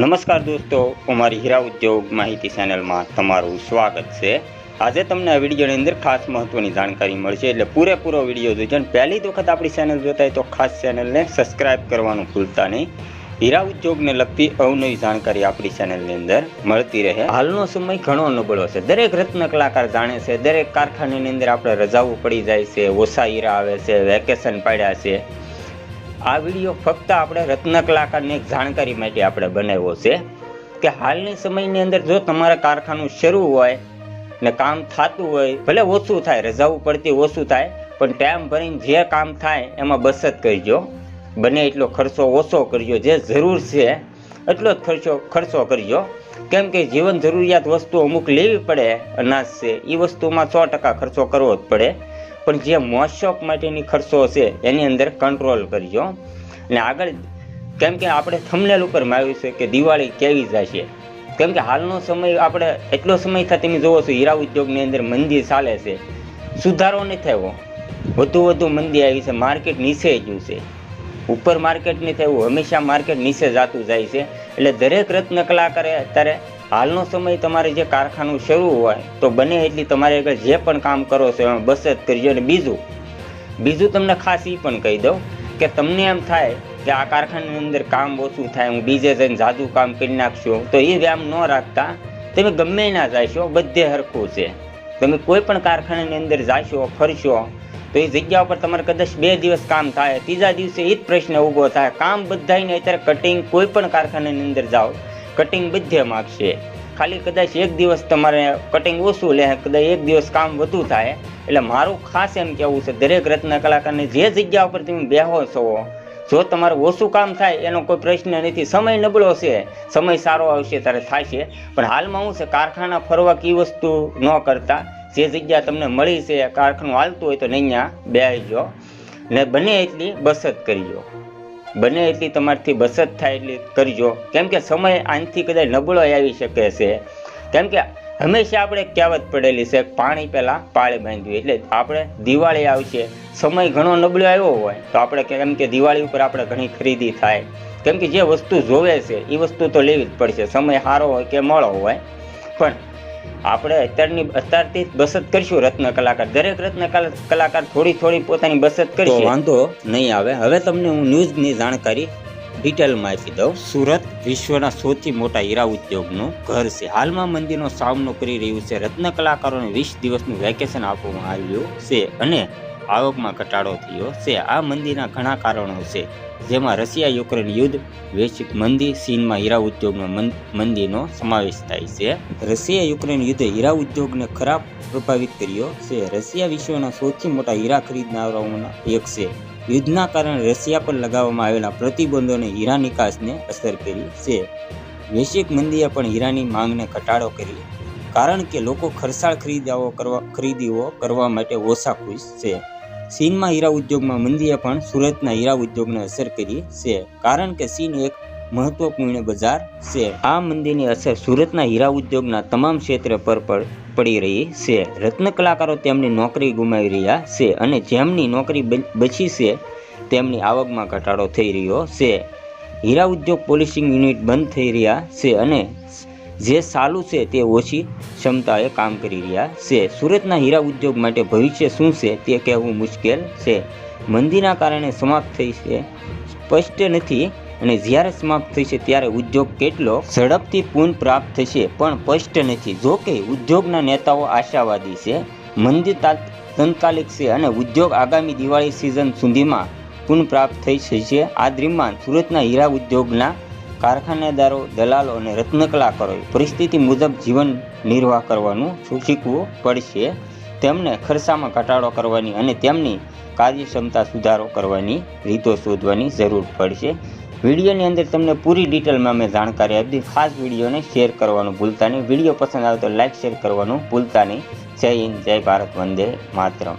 નમસ્કાર દોસ્તો અમારી હીરા ઉદ્યોગ માહિતી ચેનલમાં તમારું સ્વાગત છે. આજે તમને આ વિડીયોની અંદર ખાસ મહત્વની જાણકારી મળશે, એટલે પૂરેપૂરો વીડિયો જોજો અને પહેલી વખત આપણી ચેનલ જોતા હોય તો ખાસ ચેનલને સબસ્ક્રાઇબ કરવાનું ભૂલતા નહીં. હીરા ઉદ્યોગને લગતી અવનવી જાણકારી આપણી ચેનલની અંદર મળતી રહે. હાલનો સમય ઘણો નબળો છે. દરેક રત્ન કલાકાર જાણે છે, દરેક કારખાનાની અંદર આપણે રજાઓ પડી જાય છે, ઓછા હીરા આવે છે, વેકેશન પાડ્યા છે. આ વીડિયો ફક્ત આપણે રત્ન કલાકારની એક જાણકારી માટે આપણે બનાવ્યો છે કે હાલની સમયની અંદર જો તમારા કારખાનું શરૂ હોય ને કામ થતું હોય, ભલે ઓછું થાય, રજાઓ પડતી ઓછું થાય, પણ ટાઈમ ભરીને જે કામ થાય એમાં બચત કરજો. બને એટલો ખર્ચો ઓછો કરજો, જે જરૂર છે એટલો જ ખર્ચો ખર્ચો કરજો. કેમ કે જીવન જરૂરિયાત વસ્તુ અમુક લેવી પડે, અનાજ છે એ વસ્તુમાં સો ટકા ખર્ચો કરવો જ પડે. પણ જે મોજશોખ માટેની ખર્ચો છે એની અંદર કંટ્રોલ કરજો. અને આગળ, કેમ કે આપણે થમનેલ ઉપર માવ્યું છે કે દિવાળી કેવી જશે. કેમ કે હાલનો સમય, આપણે એટલો સમય થાય તમે જોવો છો, હીરા ઉદ્યોગની અંદર મંદી ચાલે છે. સુધારો નથી થયો વધુ વધુ મંદી આવી છે, માર્કેટ નીચે ગયું છે. ઉપર માર્કેટ નહીં થયું હંમેશા માર્કેટ નીચે જતું જાય છે. એટલે દરેક રત્ન કલાકારે અત્યારે હાલનો સમય તમારે જે કારખાનું શરૂ હોય, તો બને એટલી તમારે આગળ જે પણ કામ કરો છો, એમાં બચત કરજો અને બીજું બીજું તમને ખાસ એ પણ કહી દઉં કે તમને એમ થાય કે આ કારખાનાની અંદર કામ ઓછું થાય, હું બીજે જઈને જાદુ કામ કરી નાખશો, તો એ વ્યાયામ ન રાખતા, તમે ગમે ના જાશો બધે હરખું છે. તમે કોઈ પણ કારખાનાની અંદર જાશો, ફરશો, તો એ જગ્યા ઉપર તમારે કદાચ બે દિવસ કામ થાય, ત્રીજા દિવસે એ જ પ્રશ્ન ઊભો થાય, કામ બધાને અત્યારે કટિંગ કોઈ પણ કારખાનાની અંદર જાઓ કટિંગ બધે માગશે ખાલી કદાચ એક દિવસ તમારે કટિંગ ઓછું લે, કદાચ એક દિવસ કામ વધુ થાય. એટલે મારું ખાસ એમ કહેવું છે, દરેક રત્ન કલાકારને જે જગ્યા ઉપર તમે બેહો છો, જો તમારે ઓછું કામ થાય એનો કોઈ પ્રશ્ન નથી. સમય નબળો છે, સમય સારો આવશે ત્યારે થશે. પણ હાલમાં શું છે, કારખાના ફરવા કઈ વસ્તુ ન કરતા. જે જગ્યા તમને મળી છે, કારખાનું હાલતું હોય તો અહીંયા બેસજો. ને બને એટલી બચત કરજો. બને એટલી તમારથી બચત થાય એટલી કરજો. કેમ કે સમય આનથી કદાચ નબળો આવી શકે છે. કેમ કે હંમેશા આપણે કહેવત પડેલી છે, પાણી પહેલાં પાળે બાંધ્યું. એટલે આપણે દિવાળી આવશે, સમય ઘણો નબળો આવ્યો હોય, તો આપણે કેમ કે દિવાળી ઉપર આપણે ઘણી ખરીદી થાય. કેમ કે જે વસ્તુ જોવે છે એ વસ્તુ તો લેવી જ પડશે, સમય સારો હોય કે મોડો હોય. પણ આપણે અત્યારની અત્યારથી બચત કરીશું રત્ન કલાકાર. દરેક રત્ન કલાકાર થોડી થોડી પોતાની બચત કરશે. વાંધો નહીં આવે. હવે તમને હું ન્યૂઝની જાણકારી ડિટેલમાં આપી દઉં. સુરત વિશ્વના સૌથી મોટા હીરા ઉદ્યોગનું ઘર છે. હાલમાં મંદિરનો સામનો કરી રહ્યું છે. રત્ન કલાકારોને વીસ દિવસનું વેકેશન આપવામાં આવ્યું છે. અને આવકમાં ઘટાડો થયો છે. આ મંદીના ઘણા કારણો છે. જેમાં રશિયા યુક્રેન યુદ્ધ વૈશ્વિક મંદી, ચીનમાં હીરા ઉદ્યોગમાં મંદીનો સમાવેશ થાય છે. રશિયા યુક્રેન યુદ્ધે હીરા ઉદ્યોગને ખરાબ પ્રભાવિત કર્યો છે. રશિયા વિશ્વના સૌથી મોટા હીરા ખરીદનારાઓના એક છે. યુદ્ધના કારણે રશિયા પર લગાવવામાં આવેલા પ્રતિબંધોને હીરા નિકાસને અસર કરી છે. વૈશ્વિક મંદીએ પણ હીરાની માંગને ઘટાડો કરી. કારણ કે લોકો ખર્ચાળ ખરીદાઓ કરવા, ખરીદીઓ કરવા માટે ઓછા ખુશ છે. ચીનમાં હીરા ઉદ્યોગમાં મંદીએ પણ સુરતના હીરા ઉદ્યોગને અસર કરી છે. કારણ કે ચીન એક મહત્વપૂર્ણ બજાર છે. આ મંદીની અસર સુરતના હીરા ઉદ્યોગના તમામ ક્ષેત્ર પર પડ- રહી છે. રત્ન કલાકારો તેમની નોકરી ગુમાવી રહ્યા છે અને જેમની નોકરી બચી છે, તેમની આવકમાં ઘટાડો થઈ રહ્યો છે. હીરા ઉદ્યોગ પોલિશિંગ યુનિટ બંધ થઈ રહ્યા છે અને જે સાલું છે તે ઓછી ક્ષમતાએ કામ કરી રહ્યા છે. સુરતના હીરા ઉદ્યોગ માટે ભવિષ્ય શું છે તે કહેવું મુશ્કેલ છે. મંદીના કારણે સમાપ્ત થઈ છે. સ્પષ્ટ નથી અને જ્યારે સમાપ્ત થશે ત્યારે ઉદ્યોગ કેટલો ઝડપથી પુનઃપ્રાપ્ત થશે પણ સ્પષ્ટ નથી. જો કે ઉદ્યોગના નેતાઓ આશાવાદી છે. મંદી તાત- તાત્કાલિક છે અને ઉદ્યોગ આગામી દિવાળી સિઝન સુધીમાં પુનઃપ્રાપ્ત થઈ જશે. આ દરમિયાન સુરતના હીરા ઉદ્યોગના કારખાનેદારો, દલાલો અને રત્ન કલાકારોએ પરિસ્થિતિ મુજબ જીવન નિર્વાહ કરવાનું શીખવું પડશે. તેમને ખર્ચામાં ઘટાડો કરવાની અને તેમની કાર્યક્ષમતા સુધારો કરવાની રીતો શોધવાની જરૂર પડશે. વિડીયોની અંદર તમને પૂરી ડિટેલમાં મેં જાણકારી આપી. ખાસ વિડીયોને શેર કરવાનું ભૂલતા નહીં. વીડિયો પસંદ આવે તો લાઇક શેર કરવાનું ભૂલતા નહીં. જય હિન્દ, જય ભારત, વંદે માતરમ.